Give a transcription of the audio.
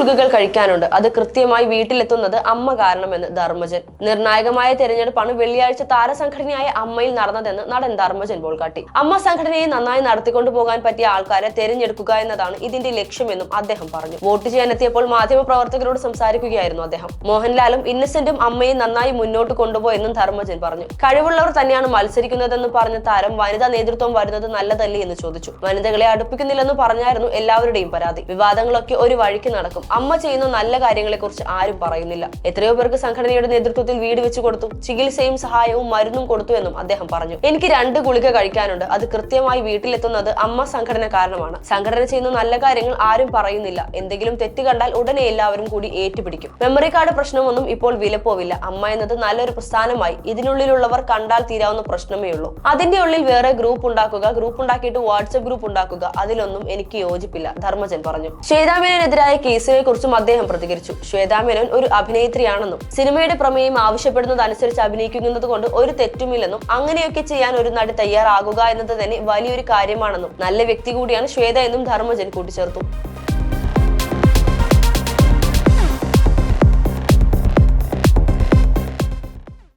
ഗുളികകൾ കഴിക്കാനുണ്ട്. അത് കൃത്യമായി വീട്ടിലെത്തുന്നത് അമ്മ കാരണമെന്ന് ധർമ്മജൻ. നിർണായകമായ തെരഞ്ഞെടുപ്പാണ് വെള്ളിയാഴ്ച താരസംഘടനയായ അമ്മയിൽ നടന്നതെന്ന് നടൻ ധർമ്മജൻ ബോൾക്കാട്ടി അമ്മ സംഘടനയെ നന്നായി നടത്തിക്കൊണ്ടു പോകാൻ പറ്റിയ ആൾക്കാരെ തെരഞ്ഞെടുക്കുക എന്നതാണ് ഇതിന്റെ ലക്ഷ്യമെന്നും അദ്ദേഹം പറഞ്ഞു. വോട്ട് ചെയ്യാനെത്തിയപ്പോൾ മാധ്യമപ്രവർത്തകരോട് സംസാരിക്കുകയായിരുന്നു അദ്ദേഹം. മോഹൻലാലും ഇന്നസെന്റും അമ്മയെ നന്നായി മുന്നോട്ട് കൊണ്ടുപോയെന്നും ധർമ്മജൻ പറഞ്ഞു. കഴിവുള്ളവർ തന്നെയാണ് മത്സരിക്കുന്നതെന്ന് പറഞ്ഞ താരം വനിതാ നേതൃത്വം വരുന്നത് നല്ലതല്ലേ എന്ന് ചോദിച്ചു. വനിതകളെ അടുപ്പിക്കുന്നില്ലെന്ന് പറഞ്ഞായിരുന്നു എല്ലാവരുടെയും പരാതി. വിവാദങ്ങളൊക്കെ ഒരു വഴിക്ക് നടക്കും. അമ്മ ചെയ്യുന്ന നല്ല കാര്യങ്ങളെക്കുറിച്ച് ആരും പറയുന്നില്ല. എത്രയോ പേർക്ക് സംഘടനയുടെ നേതൃത്വത്തിൽ വീട് വെച്ചു കൊടുത്തു ചികിത്സയും സഹായവും മരുന്നും കൊടുത്തു എന്നും അദ്ദേഹം പറഞ്ഞു. എനിക്ക് രണ്ട് ഗുളിക കഴിക്കാനുണ്ട്. അത് കൃത്യമായി വീട്ടിലെത്തുന്നത് അമ്മ സംഘടന കാരണമാണ്. സംഘടന ചെയ്യുന്ന നല്ല കാര്യങ്ങൾ ആരും പറയുന്നില്ല. എന്തെങ്കിലും തെറ്റ് കണ്ടാൽ ഉടനെ എല്ലാവരും കൂടി ഏറ്റുപിടിക്കും. മെമ്മറി കാർഡ് പ്രശ്നമൊന്നും ഇപ്പോൾ വിലപ്പോവില്ല. അമ്മ എന്നത് നല്ലൊരു പ്രസ്ഥാനമായി. ഇതിനുള്ളിലുള്ളവർ കണ്ടാൽ തീരാവുന്ന പ്രശ്നമേ ഉള്ളൂ. അതിന്റെ ഉള്ളിൽ വേറെ ഗ്രൂപ്പ് ഉണ്ടാക്കുക ഗ്രൂപ്പ് ഉണ്ടാക്കിയിട്ട് വാട്സ്ആപ്പ് ഗ്രൂപ്പ് ഉണ്ടാക്കുക അതിലൊന്നും എനിക്ക് യോജിപ്പില്ല ധർമ്മജൻ പറഞ്ഞു. ശ്വേതാമേനോനെതിരായ കേസിനെ കുറിച്ചും അദ്ദേഹം പ്രതികരിച്ചു. ശ്വേതാമേനോൻ ഒരു അഭിനേത്രിയാണെന്നും സിനിമയുടെ പ്രമേയം ആവശ്യപ്പെടുന്നത് അനുസരിച്ച് അഭിനയിക്കുന്നത് കൊണ്ട് ഒരു തെറ്റുമില്ലെന്നും അങ്ങനെയൊക്കെ ചെയ്യാൻ ഒരു നടി തയ്യാറാകുക എന്നത് തന്നെ വലിയൊരു കാര്യമാണെന്നും നല്ല വ്യക്തി കൂടിയാണ് ശ്വേത എന്നും ധർമ്മജൻ കൂട്ടിച്ചേർത്തു.